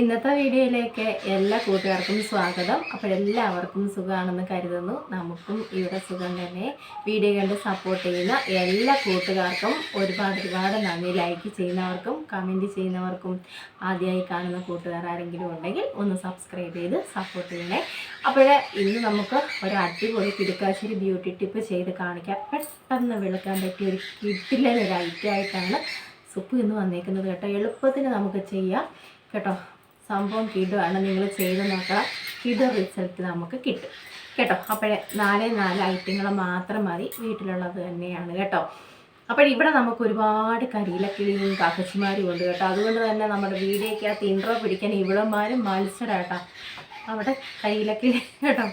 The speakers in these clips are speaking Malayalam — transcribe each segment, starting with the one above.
ഇന്നത്തെ വീഡിയോയിലേക്ക് എല്ലാ കൂട്ടുകാർക്കും സ്വാഗതം. അപ്പോൾ എല്ലാവർക്കും സുഖമാണെന്ന് കരുതുന്നു. നമുക്കും ഇവിടെ സുഖം തന്നെ. വീഡിയോ കണ്ട് സപ്പോർട്ട് ചെയ്യുന്ന എല്ലാ കൂട്ടുകാർക്കും ഒരുപാട് ഒരുപാട് നന്ദി. ലൈക്ക് ചെയ്യുന്നവർക്കും കമന്റ് ചെയ്യുന്നവർക്കും ആദ്യമായി കാണുന്ന കൂട്ടുകാർ ആരെങ്കിലും ഉണ്ടെങ്കിൽ ഒന്ന് സബ്സ്ക്രൈബ് ചെയ്ത് സപ്പോർട്ട് ചെയ്യണേ. അപ്പോൾ ഇന്ന് നമുക്ക് ഒരു അടിപൊളി കിടുക്കാശ്ശേരി ബ്യൂട്ടി ടിപ്പ് ചെയ്ത് കാണിക്കാം. പെട്ടെന്ന് വിളിക്കാൻ പറ്റിയ ഒരു കിട്ടിലൊരു ഐറ്റമായിട്ടാണ് സുപ്പ് ഇന്ന് വന്നേക്കുന്നത് കേട്ടോ. എളുപ്പത്തിന് നമുക്ക് ചെയ്യാം. കേട്ടോ. സംഭവം കിടുവാണ്. നിങ്ങൾ ചെയ്ത് നോക്കണം കിടു റിസൾട്ട് നമുക്ക് കിട്ടും. കേട്ടോ? അപ്പോഴേ നാലേ നാല് ഐറ്റങ്ങൾ മാത്രം മതി. വീട്ടിലുള്ളത് തന്നെയാണ് കേട്ടോ? അപ്പോൾ ഇവിടെ നമുക്ക് ഒരുപാട് കരിയിലക്കിളിയും കാക്കച്ചിമാരും ഉണ്ട് കേട്ടോ. അതുകൊണ്ട് തന്നെ നമ്മുടെ വീടേക്കകത്ത് ഇൻട്രോ പിടിക്കാൻ ഇവിടന്മാരും മത്സരമാട്ടോ അവിടെ കരിയിലക്കിളി കേട്ടോ.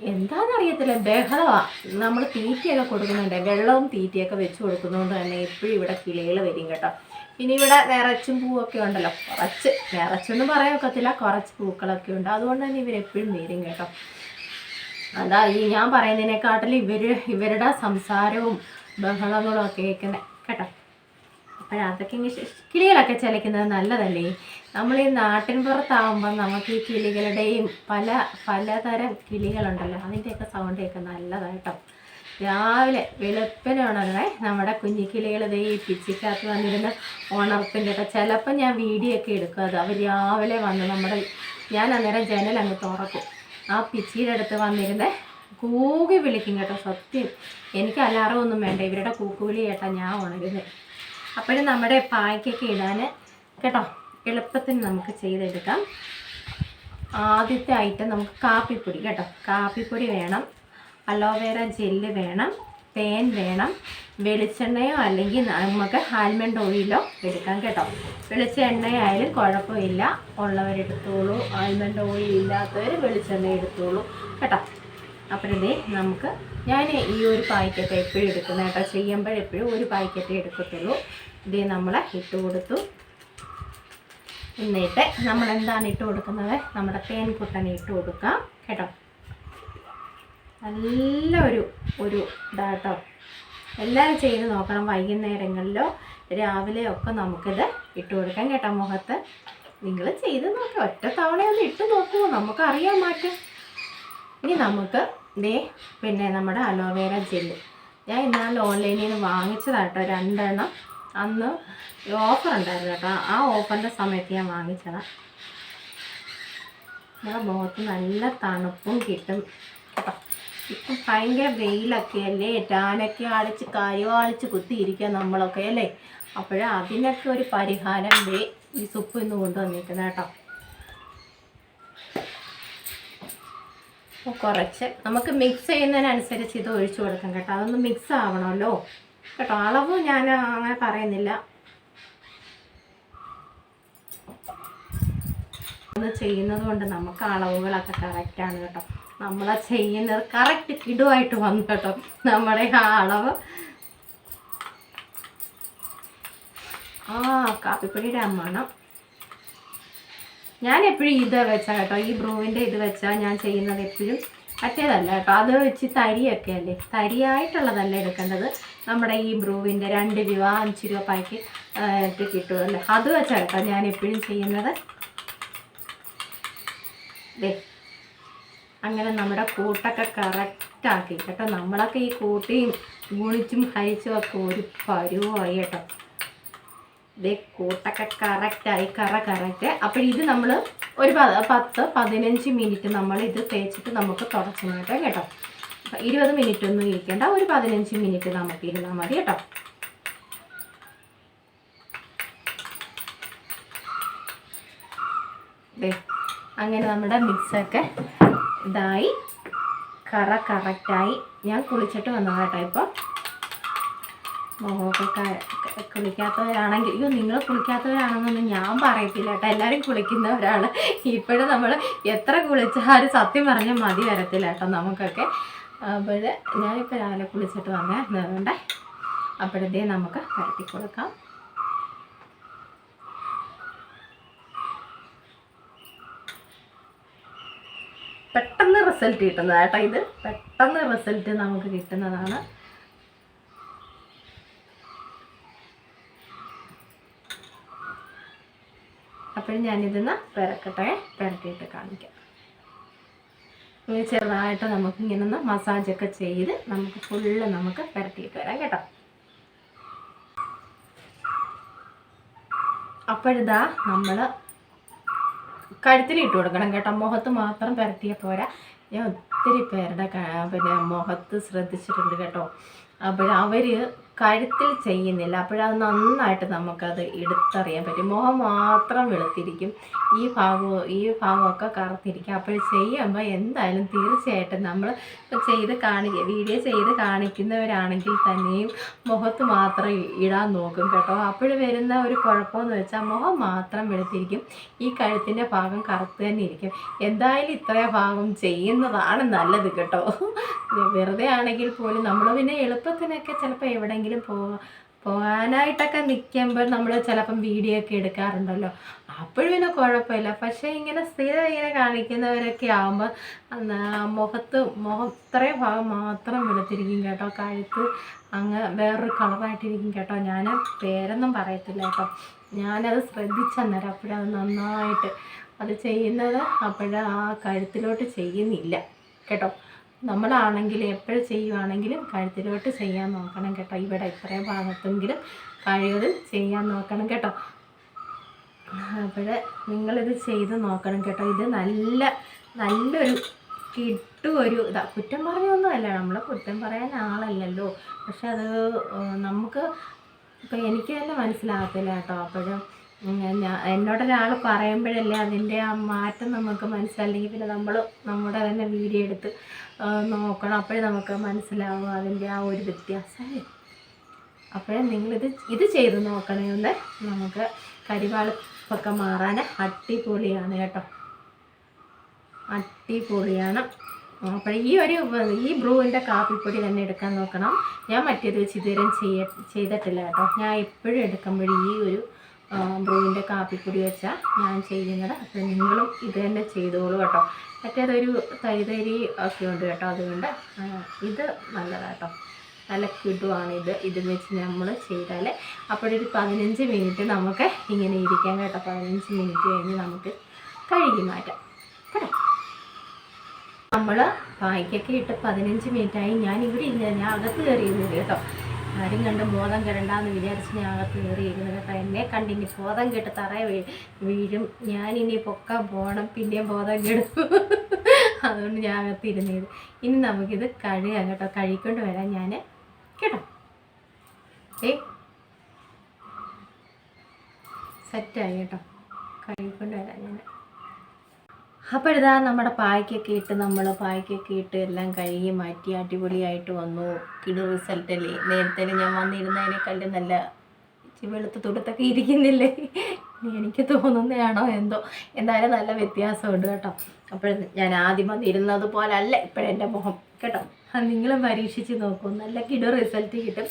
എന്താണെന്നറിയത്തില്ല. ബഹളമാ നമ്മൾ തീറ്റയൊക്കെ കൊടുക്കുന്നുണ്ട്. വെള്ളവും തീറ്റയൊക്കെ വെച്ച് കൊടുക്കുന്നതുകൊണ്ട് തന്നെ എപ്പോഴും ഇവിടെ കിളികൾ വരും കേട്ടോ. ഇനി ഇവിടെ നിറച്ചും പൂവൊക്കെ ഉണ്ടല്ലോ. കുറച്ച് നിറച്ചെന്ന് പറയാൻ ഒക്കത്തില്ല. കുറച്ച് പൂക്കളൊക്കെ ഉണ്ട്. അതുകൊണ്ട് തന്നെ ഇവരെപ്പോഴും വരും കേട്ടോ. അതാ ഈ ഞാൻ പറയുന്നതിനെക്കാട്ടിലും ഇവർ ഇവരുടെ സംസാരവും ബഹളങ്ങളും ഒക്കെ കേൾക്കുന്നത് കേട്ടോ. അപ്പോഴതൊക്കെ ഇങ്ങനെ കിളികളൊക്കെ ചിലയ്ക്കുന്നത് നല്ലതല്ലേ? നമ്മൾ ഈ നാട്ടിൻ പുറത്താവുമ്പം നമുക്ക് ഈ കിളികളുടെയും പല പലതരം കിളികളുണ്ടല്ലോ. അതിന്റെയൊക്കെ സൗണ്ട് കേൾക്കാൻ നല്ലതായിട്ടോ രാവിലെ വെളുപ്പിന് ഉണർന്നേ നമ്മുടെ കുഞ്ഞിക്കിളികൾ ദേ ഈ പിച്ചിക്കകത്ത് വന്നിരുന്ന ഉണർപ്പിന്റെ ഒക്കെ ചിലപ്പോൾ ഞാൻ വീഡിയോ ഒക്കെ എടുക്കും. അത് അവർ രാവിലെ വന്ന് നമ്മുടെ ഞാൻ അന്നേരം ജനൽ അങ്ങ് തുറക്കും. ആ പിച്ചിയുടെ അടുത്ത് വന്നിരുന്ന കൂകി വിളിക്കും കേട്ടോ സത്യം. എനിക്ക് അലാറം ഒന്നും വേണ്ട. ഇവരുടെ കൂക്കുവിളി കേട്ടാ ഞാൻ ഉണരുന്നത്. അപ്പോഴും നമ്മുടെ പായ്ക്കൊക്കെ ഇടാൻ കേട്ടോ എളുപ്പത്തിന് നമുക്ക് ചെയ്തെടുക്കാം. ആദ്യത്തെ ഐറ്റം നമുക്ക് കാപ്പിപ്പൊടി കേട്ടോ. കാപ്പിപ്പൊടി വേണം. അലോവേര ജെല്ല് വേണം തേൻ വേണം വെളിച്ചെണ്ണയോ അല്ലെങ്കിൽ നമുക്ക് ആൽമണ്ട് ഓയിലോ എടുക്കാം കേട്ടോ. വെളിച്ചെണ്ണയായാലും കുഴപ്പമില്ല. ഉള്ളവരെടുത്തോളൂ ആൽമണ്ട് ഓയിൽ ഇല്ലാത്തവർ വെളിച്ചെണ്ണ എടുത്തോളൂ കേട്ടോ. അപ്പോഴേ നമുക്ക് ഞാൻ ഈ ഒരു പാക്കറ്റ് എപ്പോഴും എടുക്കുന്നത് കേട്ടോ ചെയ്യുമ്പോഴെപ്പോഴും ഒരു പാക്കറ്റ് എടുക്കത്തുള്ളൂ. ഇതേ നമ്മൾ ഇട്ട് കൊടുത്തു. എന്നിട്ട് നമ്മൾ എന്താണ് ഇട്ട് കൊടുക്കുന്നത്? നമ്മുടെ തേൻകുട്ടനെ ഇട്ട് കൊടുക്കാം കേട്ടോ. നല്ല ഒരു ഒരു ഇതാട്ടോ. എല്ലാവരും ചെയ്ത് നോക്കണം വൈകുന്നേരങ്ങളിലോ രാവിലെയോ ഒക്കെ നമുക്കിത് ഇട്ട് കൊടുക്കാം കേട്ടോ മുഖത്ത്. നിങ്ങൾ ചെയ്ത് നോക്കുക ഒറ്റ തവണയൊന്ന് ഇട്ട് നോക്കുമോ നമുക്കറിയാൻ മാറ്റ. ഇനി നമുക്ക് ദേ പിന്നെ നമ്മുടെ അലോവേര ജെല്ല്. ഞാൻ ഇന്നാൾ ഓൺലൈനിൽ നിന്ന് വാങ്ങിച്ചതാട്ടോ രണ്ടെണ്ണം. അന്ന് ഓഫർ ഉണ്ടായിരുന്നു കേട്ടോ. ആ ഓഫറിന്റെ സമയത്ത് ഞാൻ വാങ്ങിച്ചതാണ് നമ്മുടെ മുഖത്ത് നല്ല തണുപ്പും കിട്ടും കേട്ടോ. ഭയങ്കര വെയിലൊക്കെ അല്ലേ? ടാനൊക്കെ അടിച്ച് കരുവാളിച്ച് കുത്തിയിരിക്കുക നമ്മളൊക്കെ അല്ലേ? അപ്പോൾ അതിനൊക്കെ ഒരു പരിഹാരം വേ ഈ സുപ്പ് ഇന്ന് കൊണ്ടുവന്നിരിക്കുന്നത് കേട്ടോ. കുറച്ച് നമുക്ക് മിക്സ് ചെയ്യുന്നതിനനുസരിച്ച് ഇത് ഒഴിച്ചു കൊടുക്കാം കേട്ടോ. അതൊന്ന് മിക്സ് ആവണമല്ലോ. കേട്ടോ അളവ് ഞാൻ അങ്ങനെ പറയുന്നില്ല. ഒന്ന് ചെയ്യുന്നത് കൊണ്ട് നമുക്ക് അളവുകളൊക്കെ കറക്റ്റാണ് കേട്ടോ. നമ്മളാ ചെയ്യുന്നത് കറക്റ്റ് കിടുവായിട്ട് വന്നു കേട്ടോ. നമ്മുടെ ആ അളവ്. ആ കാപ്പിപ്പൊടിയുടെ മണം. ഞാൻ എപ്പോഴും ഇത് വെച്ചാൽ കേട്ടോ ഈ ബ്രൂവിന്റെ ഇത് വെച്ചാൽ ഞാൻ ചെയ്യുന്നത് എപ്പോഴും മറ്റേതല്ല കേട്ടോ. അത് വെച്ച് തരിയൊക്കെ അല്ലേ? തരിയായിട്ടുള്ളതല്ല എടുക്കേണ്ടത്? നമ്മുടെ ഈ ബ്രൂവിന്റെ രണ്ട് രൂപ അഞ്ച് രൂപ പായ്ക്ക് കിട്ടുമല്ലേ അത് വെച്ചാൽ കേട്ടോ ഞാൻ എപ്പോഴും ചെയ്യുന്നത്. ദേ അങ്ങനെ നമ്മുടെ കൂട്ടൊക്കെ കറക്റ്റാക്കി കേട്ടോ നമ്മളൊക്കെ ഈ കൂട്ടിയും ഗുണിച്ചും ഹരിച്ചും ഒക്കെ ഒരു പരുവായി കേട്ടോ. ഇതേ കൂട്ടൊക്കെ കറക്റ്റായി കറ കറക്റ്റ് അപ്പോൾ ഇത് നമ്മൾ ഒരു പത്ത് പതിനഞ്ച് മിനിറ്റ് നമ്മൾ ഇത് തേച്ചിട്ട് നമുക്ക് തുടച്ച് മാറ്റാം കേട്ടോ. അപ്പം ഇരുപത് മിനിറ്റ് ഒന്നും ഇരിക്കേണ്ട. ഒരു പതിനഞ്ച് മിനിറ്റ് നമുക്ക് ഇരുന്നാൽ മതി കേട്ടോ. അങ്ങനെ നമ്മുടെ മിക്സൊക്കെ ഇതായി. കറ കറക്റ്റായി ഞാൻ കുളിച്ചിട്ട് വന്നത് കേട്ടോ ഇപ്പം. മുഖമൊക്കെ കുളിക്കാത്തവരാണെങ്കിൽ അയ്യോ നിങ്ങൾ കുളിക്കാത്തവരാണെന്നൊന്നും ഞാൻ പറയത്തില്ല കേട്ടോ. എല്ലാവരും കുളിക്കുന്നവരാണ്. ഇപ്പോഴും നമ്മൾ എത്ര കുളിച്ചാലും സത്യം പറഞ്ഞാൽ മതി വരത്തില്ല കേട്ടോ നമുക്കൊക്കെ. അപ്പോൾ ഞാനിപ്പോൾ രാവിലെ കുളിച്ചിട്ട് വന്നേ അതുകൊണ്ട് അപ്പോഴത്തേ നമുക്ക് പരത്തി കൊടുക്കാം പെട്ടെന്ന് റിസൾട്ട് കിട്ടുന്നത് കേട്ടോ. ഇത് പെട്ടെന്ന് റിസൾട്ട് നമുക്ക് കിട്ടുന്നതാണ്. അപ്പോൾ ഞാനിതൊന്ന് പെരക്കട്ടെ. പെരട്ടിയിട്ട് കാണിക്കാം. ഇനി ചെറുതായിട്ട് നമുക്ക് ഇങ്ങനെ ഒന്ന് മസാജൊക്കെ ചെയ്ത് നമുക്ക് ഫുള്ള് നമുക്ക് പെരട്ടിയിട്ട് വരാം കേട്ടോ. അപ്പോഴിതാ നമ്മൾ കഴുത്തിന് ഇട്ട് കൊടുക്കണം കേട്ടോ. മുഖത്ത് മാത്രം പുരട്ടിയാൽ പോരാ. ഞാൻ ഒത്തിരി പേരുടെ പിന്നെ മുഖത്ത് ശ്രദ്ധിച്ചിട്ടുണ്ട് കേട്ടോ. അപ്പോൾ അവർ കഴുത്തിൽ ചെയ്യുന്നില്ല. അപ്പോഴത് നന്നായിട്ട് നമുക്കത് എടുത്തറിയാൻ പറ്റും. മുഖം മാത്രം വെളുത്തിരിക്കും. ഈ ഭാഗവും ഈ ഭാഗമൊക്കെ കറുത്തിരിക്കും. അപ്പോൾ ചെയ്യുമ്പോൾ എന്തായാലും തീർച്ചയായിട്ടും നമ്മൾ ചെയ്ത് കാണിക്കുക വീഡിയോ ചെയ്ത് കാണിക്കുന്നവരാണെങ്കിൽ തന്നെയും മുഖത്ത് മാത്രം ഇടാൻ നോക്കും കേട്ടോ. അപ്പോൾ വരുന്ന ഒരു കുഴപ്പമെന്ന് വെച്ചാൽ മുഖം മാത്രം വെളുത്തിരിക്കും. ഈ കഴുത്തിന്റെ ഭാഗം കറുത്ത് തന്നെ ഇരിക്കും. എന്തായാലും ഇത്രയും ഭാഗം ചെയ്യുന്നതാണ് നല്ലത് കേട്ടോ. വെറുതെ ആണെങ്കിൽ പോലും നമ്മൾ പിന്നെ എളുപ്പത്തിനൊക്കെ ചിലപ്പോൾ എവിടെയെങ്കിലും പോ പോകാനായിട്ടൊക്കെ നിൽക്കുമ്പോൾ നമ്മൾ ചിലപ്പം വീഡിയോ ഒക്കെ എടുക്കാറുണ്ടല്ലോ. അപ്പോഴും പിന്നെ കുഴപ്പമില്ല. പക്ഷേ ഇങ്ങനെ സ്ഥിരം ഇങ്ങനെ കാണിക്കുന്നവരൊക്കെ ആകുമ്പോൾ മുഖത്ത് മുഖം ഇത്രയും ഭാഗം മാത്രം വെളുത്തിരിക്കും കേട്ടോ. കഴുത്ത് അങ്ങ് വേറൊരു കളറായിട്ടിരിക്കും കേട്ടോ. ഞാൻ പേരൊന്നും പറയത്തില്ല കേട്ടോ. ഞാനത് ശ്രദ്ധിച്ചന്നേരം അപ്പോഴത് നന്നായിട്ട് അത് ചെയ്യുന്നത് അപ്പോഴ ആ കഴുത്തിലോട്ട് ചെയ്യുന്നില്ല കേട്ടോ. നമ്മളാണെങ്കിൽ എപ്പോഴും ചെയ്യുവാണെങ്കിലും കഴുത്തിലോട്ട് ചെയ്യാൻ നോക്കണം കേട്ടോ. ഇവിടെ ഇത്രയും ഭാഗത്തെങ്കിലും കഴിവതും ചെയ്യാൻ നോക്കണം കേട്ടോ. അപ്പോൾ നിങ്ങളിത് ചെയ്ത് നോക്കണം കേട്ടോ. ഇത് നല്ല നല്ലൊരു കിട്ടും ഒരു ഇതാ കുറ്റം പറഞ്ഞൊന്നുമല്ല. നമ്മൾ കുറ്റം പറയാൻ ആളല്ലല്ലോ. പക്ഷെ അത് നമുക്ക് ഇപ്പം എനിക്ക് തന്നെ മനസ്സിലാകത്തില്ല കേട്ടോ. അപ്പോഴും എന്നോടൊരാൾ പറയുമ്പോഴല്ലേ അതിന്റെ ആ മാറ്റം നമുക്ക് മനസ്സിലല്ലെങ്കിൽ പിന്നെ നമ്മൾ നമ്മുടെ തന്നെ വീഡിയോ എടുത്ത് നോക്കണം. അപ്പോഴേ നമുക്ക് മനസ്സിലാവും അതിന്റെ ആ ഒരു വ്യത്യാസമേ അപ്പോഴേ നിങ്ങളിത് ഇത് ചെയ്ത് നോക്കണമെന്ന് നമുക്ക് കരിവാളിപ്പൊക്കെ മാറാൻ അട്ടിപൊളിയാണ് കേട്ടോ. അട്ടിപൊളിയാണ് അപ്പോൾ ഈ ഒരു ഈ ബ്രൂവിന്റെ കാപ്പിപ്പൊടി തന്നെ എടുക്കാൻ നോക്കണം. ഞാൻ മറ്റേത് വെച്ച് ഇതുവരെ ചെയ്യ ചെയ്തിട്ടില്ല കേട്ടോ. ഞാൻ എപ്പോഴും എടുക്കുമ്പോഴും ഈ ഒരു ബ്രൂവിന്റെ കാപ്പിപ്പൊടി വെച്ചാൽ ഞാൻ ചെയ്യുന്നത്. അപ്പോൾ നിങ്ങളും ഇത് തന്നെ ചെയ്തോളൂ കേട്ടോ. മറ്റേതൊരു തരി തരി ഒക്കെ ഉണ്ട് കേട്ടോ അതുകൊണ്ട് ഇത് നല്ലതാട്ടോ. നല്ല കിടുവാണ് ഇത്. ഇത് വെച്ച് നമ്മൾ ചെയ്താൽ അപ്പോഴൊരു പതിനഞ്ച് മിനിറ്റ് നമുക്ക് ഇങ്ങനെ ഇരിക്കാം കേട്ടോ. പതിനഞ്ച് മിനിറ്റ് കഴിഞ്ഞ് നമുക്ക് കഴുകി മാറ്റാം. നമ്മൾ പായ്ക്കൊക്കെ ഇട്ട് പതിനഞ്ച് മിനിറ്റായി. ഞാൻ ഇവിടെ ഇല്ല. ഞാൻ അകത്ത് കയറിയിരുന്നില്ല കേട്ടോ. ആരും കണ്ട് ബോധം കെടണ്ടെന്ന് വിചാരിച്ച് ഞാൻ അകത്ത് കയറിയിരുന്നു കേട്ടോ. എന്നെ കണ്ടിനി ബോധം കെട്ട് തറയെ വീഴും. വീഴും ഞാനിനി പൊക്കാൻ പോകണം പിന്നെയും ബോധം കെടും. അതുകൊണ്ട് ഞാൻ അകത്ത് ഇരുന്നത് ഇനി നമുക്കിത് കഴുകാം കേട്ടോ. കഴുകിക്കൊണ്ട് വരാം ഞാൻ. കേട്ടോ? ഏ സെറ്റായി കേട്ടോ. കഴുകിക്കൊണ്ട് വരാം ഞാൻ. അപ്പോൾ ഇതാ നമ്മുടെ പായ്ക്കൊക്കെ ഇട്ട് നമ്മൾ പായ്ക്കൊക്കെ ഇട്ട് എല്ലാം കഴുകി മാറ്റി അടിപൊളിയായിട്ട് വന്നു. കിടു റിസൾട്ടല്ലേ നേരത്തെ ഞാൻ വന്നിരുന്നതിനേക്കാളും നല്ല വെളുത്ത തുടുത്തൊക്കെ ഇരിക്കുന്നില്ലേ? എനിക്ക് തോന്നുന്നതാണോ എന്തോ? എന്തായാലും നല്ല വ്യത്യാസമുണ്ട് കേട്ടോ. അപ്പോൾ ഞാൻ ആദ്യം വന്നിരുന്നത് പോലല്ല ഇപ്പോഴെന്റെ മുഖം കേട്ടോ. നിങ്ങളും പരീക്ഷിച്ച് നോക്കൂ. നല്ല കിടു റിസൾട്ട് കിട്ടും.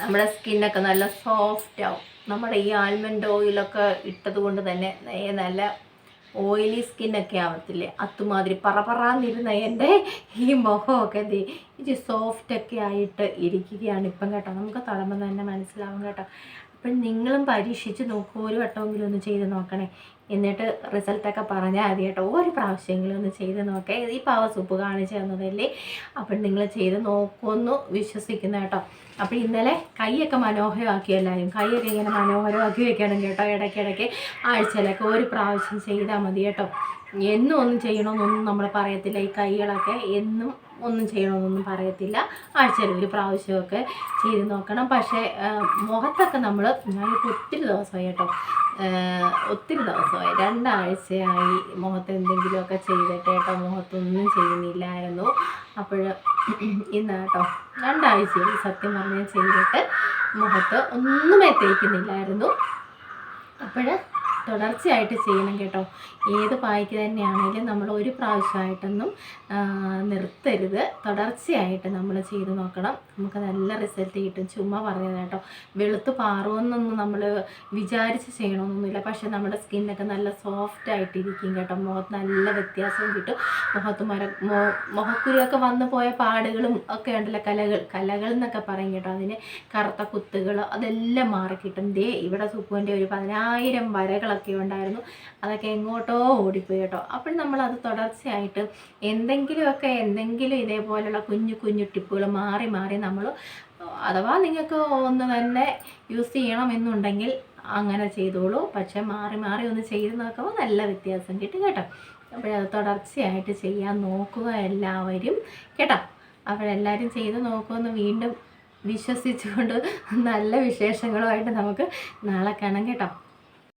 നമ്മുടെ സ്കിന്നൊക്കെ നല്ല സോഫ്റ്റ് ആവും. നമ്മുടെ ഈ ആൽമണ്ട് ഓയിലൊക്കെ ഇട്ടത് കൊണ്ട് തന്നെ നല്ല ഓയിലി സ്കിന്നൊക്കെ ആവത്തില്ലേ? അതുമാതിരി പറപറാന്നിരുന്ന എന്റെ ഈ മുഖമൊക്കെ എന്ത് ഇത് സോഫ്റ്റൊക്കെ ആയിട്ട് ഇരിക്കുകയാണ് ഇപ്പം കേട്ടോ. നമുക്ക് തളമ്പം തന്നെ മനസ്സിലാവും കേട്ടോ. അപ്പം നിങ്ങളും പരീക്ഷിച്ച് നോക്കൂ ഒരു വട്ടമെങ്കിലും ഒന്ന് ചെയ്ത് നോക്കണേ. എന്നിട്ട് റിസൾട്ടൊക്കെ പറഞ്ഞാൽ മതി കേട്ടോ. ഒരു പ്രാവശ്യമെങ്കിലും ഒന്ന് ചെയ്ത് നോക്കേ. ഈ പാവ സൂപ്പ് കാണിച്ചു തന്നതല്ലേ? അപ്പം നിങ്ങൾ ചെയ്ത് നോക്കുമെന്ന് വിശ്വസിക്കുന്ന കേട്ടോ. അപ്പോൾ ഇന്നലെ കൈയൊക്കെ മനോഹരമാക്കി എല്ലാവരും കൈയൊക്കെ ഇങ്ങനെ മനോഹരമാക്കി വെക്കണം കേട്ടോ. ഇടയ്ക്കിടയ്ക്ക് ആഴ്ചയിലൊക്കെ ഒരു പ്രാവശ്യം ചെയ്താൽ മതി കേട്ടോ. എന്നും ഒന്നും ചെയ്യണമെന്നൊന്നും നമ്മൾ പറയത്തില്ല. ഈ കൈകളൊക്കെ എന്നും ഒന്നും ചെയ്യണമെന്നൊന്നും പറയത്തില്ല. ആഴ്ചയിൽ ഒരു പ്രാവശ്യമൊക്കെ ചെയ്ത് നോക്കണം. പക്ഷേ മുഖത്തൊക്കെ നമ്മൾ ഞാനിപ്പോൾ ഒത്തിരി ദിവസമായി കേട്ടോ. ഒത്തിരി ദിവസമായി. രണ്ടാഴ്ചയായി മുഖത്ത് എന്തെങ്കിലുമൊക്കെ ചെയ്തിട്ട് കേട്ടോ മുഖത്തൊന്നും ചെയ്യുന്നില്ലായിരുന്നു. അപ്പോൾ ഇന്ന് കേട്ടോ രണ്ടാഴ്ചയായി സത്യം പറഞ്ഞാൽ ചെയ്തിട്ട് മുഖത്ത് ഒന്നുമേ തേക്കുന്നില്ലായിരുന്നു. അപ്പോൾ തുടർച്ചയായിട്ട് ചെയ്യണം കേട്ടോ. ഏത് പായ്ക്ക് തന്നെയാണെങ്കിലും നമ്മൾ ഒരു പ്രാവശ്യമായിട്ടൊന്നും നിർത്തരുത്. തുടർച്ചയായിട്ട് നമ്മൾ ചെയ്ത് നോക്കണം. നമുക്ക് നല്ല റിസൾട്ട് കിട്ടും. ചുമ്മാ പറഞ്ഞത് കേട്ടോ. വെളുത്ത് പാറുമെന്നൊന്നും നമ്മൾ വിചാരിച്ച് ചെയ്യണമെന്നൊന്നുമില്ല പക്ഷെ നമ്മുടെ സ്കിന്നൊക്കെ നല്ല സോഫ്റ്റ് ആയിട്ടിരിക്കും കേട്ടോ. മുഖത്ത് നല്ല വ്യത്യാസം കിട്ടും. മുഖത്ത് മര മുഖക്കുരിയൊക്കെ വന്നു പോയ പാടുകളും ഒക്കെ ഉണ്ടല്ലോ. കലകൾ കലകൾ എന്നൊക്കെ പറയും കേട്ടോ. അതിന് കറുത്ത കുത്തുകൾ അതെല്ലാം മാറിക്കിട്ടും. ദേ ഇവിടെ സുപ്പുവിന്റെ ഒരു പതിനായിരം വരകളൊക്കെ പൂക്കളൊക്കെ ഉണ്ടായിരുന്നു അതൊക്കെ എങ്ങോട്ടോ ഓടിപ്പോയി കേട്ടോ. അപ്പോൾ നമ്മളത് തുടർച്ചയായിട്ട് എന്തെങ്കിലുമൊക്കെ എന്തെങ്കിലും ഇതേപോലെയുള്ള കുഞ്ഞു കുഞ്ഞു ടിപ്പുകൾ മാറി മാറി നമ്മൾ അഥവാ നിങ്ങൾക്ക് ഒന്ന് തന്നെ യൂസ് ചെയ്യണമെന്നുണ്ടെങ്കിൽ അങ്ങനെ ചെയ്തോളൂ. പക്ഷെ മാറി മാറി ഒന്ന് ചെയ്ത് നോക്കുമ്പോൾ നല്ല വ്യത്യാസം കിട്ടും കേട്ടോ. അപ്പോഴത് തുടർച്ചയായിട്ട് ചെയ്യാൻ നോക്കുക എല്ലാവരും കേട്ടോ. അപ്പോഴെല്ലാവരും ചെയ്ത് നോക്കുമെന്ന് വീണ്ടും വിശ്വസിച്ചുകൊണ്ട് നല്ല വിശേഷങ്ങളുമായിട്ട് നമുക്ക് നാളെ കാണാം കേട്ടോ.